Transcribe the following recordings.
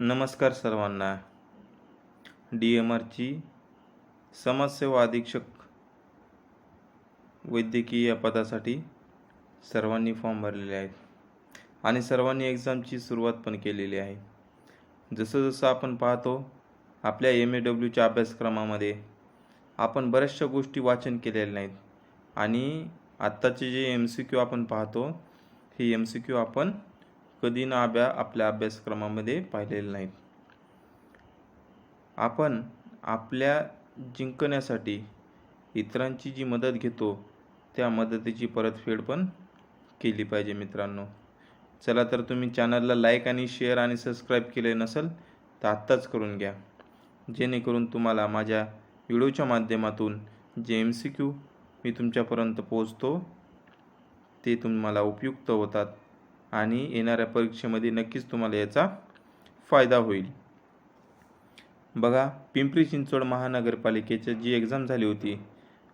नमस्कार सर्वांना. D M आरची समाजसेवा अधीक्षक वैद्यकीय या पदासाठी सर्वांनी फॉर्म भरलेले आहेत आणि सर्वांनी एक्झामची सुरुवात पण केलेली आहे. जसं जसं आपण पाहतो आपल्या एम ए डब्ल्यूच्या अभ्यासक्रमामध्ये आपण बऱ्याचशा गोष्टी वाचन केलेल्या नाहीत आणि आत्ताचे जे एम सी क्यू आपण पाहतो हे एम सी क्यू आपण कधी ना अभ्या आपल्या अभ्यासक्रमामध्ये पाहिलेले नाहीत. आपण आपल्या जिंकण्यासाठी इतरांची जी मदत घेतो त्या मदतीची परतफेड पण केली पाहिजे मित्रांनो. चला तर तुम्ही चॅनलला लाईक आणि शेअर आणि सबस्क्राईब केले नसेल तर आत्ताच करून घ्या. जेणेकरून तुम्हाला माझ्या व्हिडिओच्या माध्यमातून जे एम सी क्यू मी तुमच्यापर्यंत पोहोचतो ते तुम्हाला उपयुक्त होतात. आणि येणाऱ्या परीक्षेमध्ये नक्कीच तुम्हाला याचा फायदा होईल. बघा पिंपरी चिंचवड महानगरपालिकेची जी एक्झाम झाली होती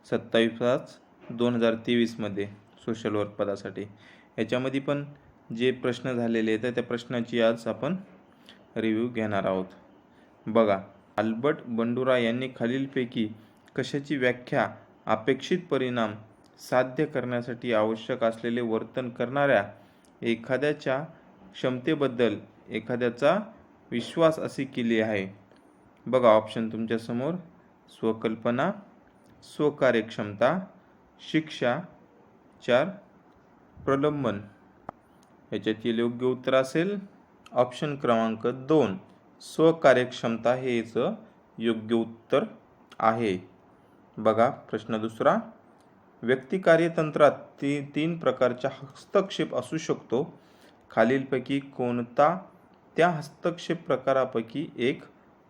सत्तावीस पाच दोन हजार तेवीसमध्ये सोशल वर्क पदासाठी. याच्यामध्ये पण जे प्रश्न झालेले आहेत त्या प्रश्नाची आज आपण रिव्ह्यू घेणार आहोत. बघा अल्बर्ट बंडुरा यांनी खालीलपैकी कशाची व्याख्या अपेक्षित परिणाम साध्य करण्यासाठी आवश्यक असलेले वर्तन करणाऱ्या एखाद्याच्या क्षमतेबद्दल एखाद्याचा विश्वास अशी केली आहे. बघा ऑप्शन तुमच्यासमोर स्वकल्पना स्वकार्यक्षमता शिक्षा चार प्रलंबन. याच्यातील योग्य उत्तर असेल. ऑप्शन क्रमांक दोन स्वकार्यक्षमता हे याचं योग्य उत्तर आहे. बघा प्रश्न दुसरा. व्यक्ती कार्यतंत्रात ती तीन प्रकारचा हस्तक्षेप असू शकतो. खालीलपैकी कोणता? त्या हस्तक्षेप प्रकारापैकी एक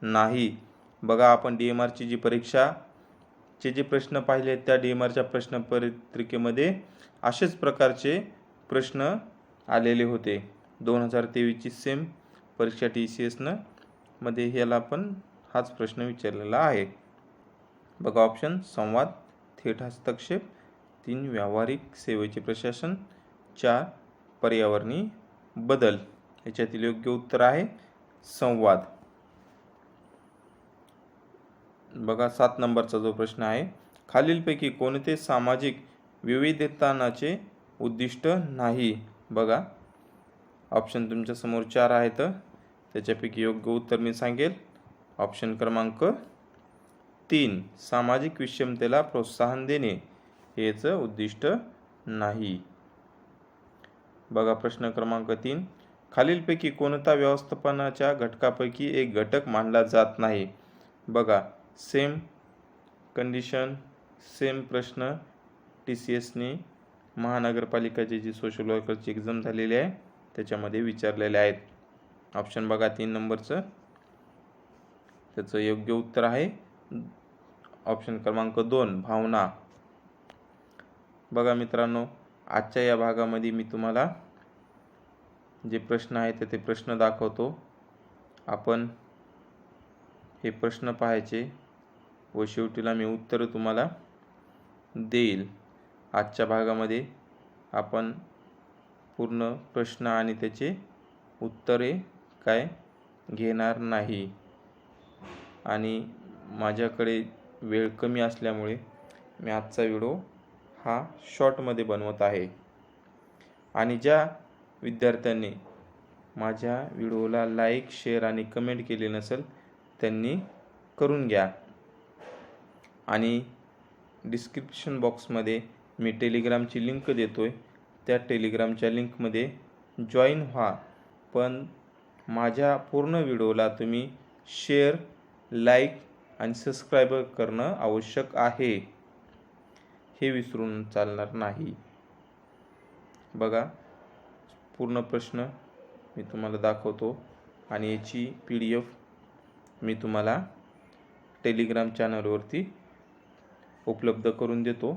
नाही. बघा आपण डी एम आरची जी परीक्षाचे जे प्रश्न पाहिले त्या डी एम आरच्या प्रश्नपत्रिकेमध्ये असेच प्रकारचे प्रश्न आलेले होते. दोन हजार तेवीसची सेम परीक्षा टी सी एसनं मध्ये ह्याला पण हाच प्रश्न विचारलेला आहे. बघा ऑप्शन संवाद थेट हस्तक्षेप तीन व्यावहारिक सेवेचे प्रशासन चार पर्यावरणीय बदल. याच्यातील योग्य उत्तर आहे संवाद. बघा सात नंबरचा जो प्रश्न आहे खालीलपैकी कोणते सामाजिक विविधतानाचे उद्दिष्ट नाही? बघा ऑप्शन तुमच्यासमोर चार आहेत. त्याच्यापैकी योग्य उत्तर मी सांगेल. ऑप्शन क्रमांक तीन सामाजिक विषमतेला प्रोत्साहन देणे. हेच याचं उद्दिष्ट नाही. बघा प्रश्न क्रमांक तीन. खालीलपैकी कोणता व्यवस्थापनाच्या घटकापैकी एक घटक मानला जात नाही? बघा सेम कंडिशन सेम प्रश्न. टी सी एसने महानगरपालिकाची जी सोशल वर्करची एक्झाम झालेली आहे त्याच्यामध्ये विचारलेले आहेत. ऑप्शन बघा तीन नंबरचं. त्याचं योग्य उत्तर आहे. ऑप्शन क्रमांक दोन भावना. बघा मित्रांनो आजच्या या भागामध्ये मी तुम्हाला जे प्रश्न आहेत ते प्रश्न दाखवतो. आपण हे प्रश्न पाहायचे व शेवटीला मी उत्तर तुम्हाला देईल. आजच्या भागामध्ये आपण पूर्ण प्रश्न आणि त्याचे उत्तरे काय घेणार नाही. आणि माझ्याकडे वेळ कमी असल्यामुळे मी आजचा व्हिडिओ हा शॉर्टमध्ये बनवत आहे. आणि ज्या विद्यार्थ्यांनी माझ्या व्हिडिओला लाईक शेअर आणि कमेंट केले नसेल त्यांनी करून घ्या. आणि डिस्क्रिप्शन बॉक्समध्ये मी टेलिग्रामची लिंक देतो आहे त्या टेलिग्रामच्या लिंकमध्ये जॉईन व्हा. पण माझ्या पूर्ण व्हिडिओला तुम्ही शेअर लाईक आणि सबस्क्राईब करणं आवश्यक आहे. हे विसरून चालणार नाही. बघा पूर्ण प्रश्न मी तुम्हाला दाखवतो आणि याची पी डी एफ मी तुम्हाला टेलिग्राम चॅनलवरती उपलब्ध करून देतो.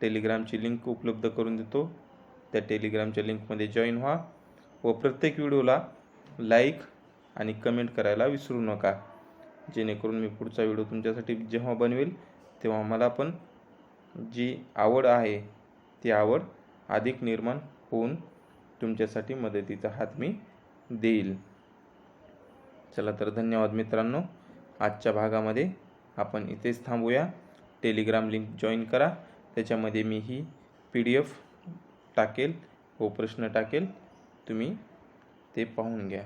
टेलिग्रामची लिंक उपलब्ध करून देतो. त्या टेलिग्रामच्या लिंकमध्ये जॉईन व्हा व प्रत्येक व्हिडिओला लाईक आणि कमेंट करायला विसरू नका. जेणेकरून मी पुढचा व्हिडिओ तुमच्यासाठी जेव्हा बनवेल तेव्हा मला पण जी आवड आहे ती आवड अधिक निर्माण होऊन तुमच्यासाठी मदतीचा हात मी देईल. चला तर धन्यवाद मित्रांनो. आजच्या भागामध्ये आपण इथेच थांबूया. टेलिग्राम लिंक जॉईन करा. त्याच्यामध्ये मी ही पी डी एफ टाकेल व प्रश्न टाकेल. तुम्ही ते पाहून घ्या.